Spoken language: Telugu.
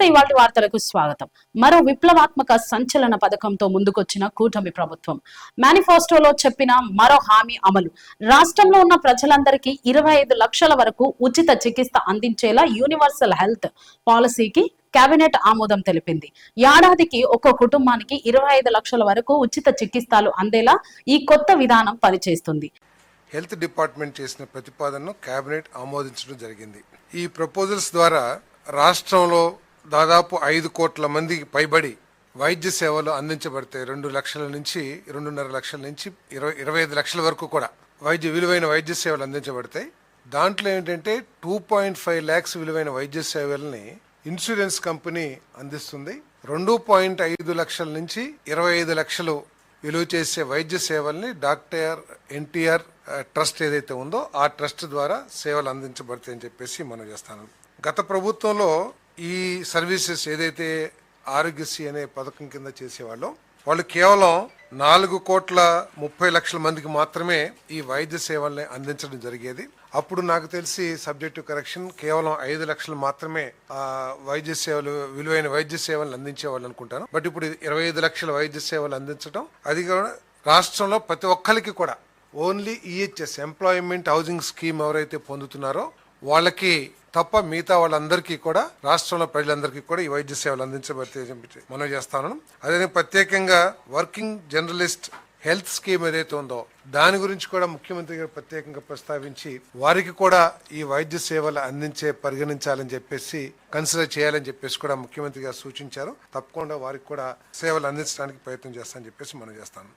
నమస్తే ఇవాటి వార్తలకు స్వాగతం. మరో విప్లవాత్మక సంచలన పథకంతో ముందుకొచ్చిన కూటమి ప్రభుత్వం. మేనిఫెస్టోలో చెప్పిన మరో హామీ అమలు. రాష్ట్రంలో ఉన్న ప్రజలందరికీ ఇరవై ఐదు లక్షల వరకు ఉచిత చికిత్స అందించేలా యూనివర్సల్ హెల్త్ పాలసీకి కేబినెట్ ఆమోదం తెలిపింది. ఏడాదికి ఒక్కో కుటుంబానికి ఇరవై ఐదు లక్షల వరకు ఉచిత చికిత్సలు అందేలా ఈ కొత్త విధానం పనిచేస్తుంది. హెల్త్ డిపార్ట్మెంట్ చేసిన ప్రతిపాదనను కేబినెట్ ఆమోదించడం జరిగింది. ఈ ప్రపోజల్స్ ద్వారా రాష్ట్రంలో దాదాపు ఐదు కోట్ల మందికి పైబడి వైద్య సేవలు అందించబడతాయి రెండు లక్షల నుంచి రెండున్నర లక్షల నుంచి ఇరవై ఇరవై ఐదు లక్షల వరకు కూడా వైద్య విలువైన వైద్య సేవలు అందించబడతాయి దాంట్లో ఏంటంటే టూ పాయింట్ ఫైవ్ ల్యాక్స్ విలువైన వైద్య సేవల్ని ఇన్సూరెన్స్ కంపెనీ అందిస్తుంది. రెండు పాయింట్ ఐదు లక్షల నుంచి ఇరవై ఐదు లక్షలు విలువ చేసే వైద్య సేవల్ని డాక్టర్ ఎన్టీఆర్ ట్రస్ట్ ఏదైతే ఉందో ఆ ట్రస్ట్ ద్వారా సేవలు అందించబడతాయని చెప్పేసి మనం చేస్తాను. గత ప్రభుత్వంలో ఈ సర్వీసెస్ ఏదైతే ఆరోగ్యశ్రీ అనే పథకం కింద చేసేవాళ్ళం వాళ్ళు కేవలం నాలుగు కోట్ల ముప్పై లక్షల మందికి మాత్రమే ఈ వైద్య సేవల్ని అందించడం జరిగేది. అప్పుడు నాకు తెలిసి సబ్జెక్టు కరెక్షన్ కేవలం ఐదు లక్షలు మాత్రమే ఆ వైద్య సేవలు విలువైన వైద్య సేవలు అందించేవాళ్ళు అనుకుంటాను. బట్ ఇప్పుడు ఇరవై ఐదు లక్షల వైద్య సేవలు అందించడం అది రాష్ట్రంలో ప్రతి ఒక్కరికి కూడా only EHS employment housing scheme ఎవరైతే పొందుతున్నారో వాళ్ళకి తప్ప మిగతా వాళ్ళందరికీ కూడా రాష్ట్రంలో ప్రజలందరికీ కూడా ఈ వైద్య సేవలు అందించబడితే మనం చేస్తాను. అదే ప్రత్యేకంగా వర్కింగ్ జర్నలిస్ట్ హెల్త్ స్కీమ్ ఏదైతే ఉందో దాని గురించి కూడా ముఖ్యమంత్రి గారు ప్రత్యేకంగా ప్రస్తావించి వారికి కూడా ఈ వైద్య సేవలు అందించే పరిగణించాలని చెప్పేసి కన్సిడర్ చేయాలని చెప్పేసి కూడా ముఖ్యమంత్రి గారు సూచించారు. తప్పకుండా వారికి కూడా సేవలు అందించడానికి ప్రయత్నం చేస్తానని చెప్పేసి మనం చేస్తాను.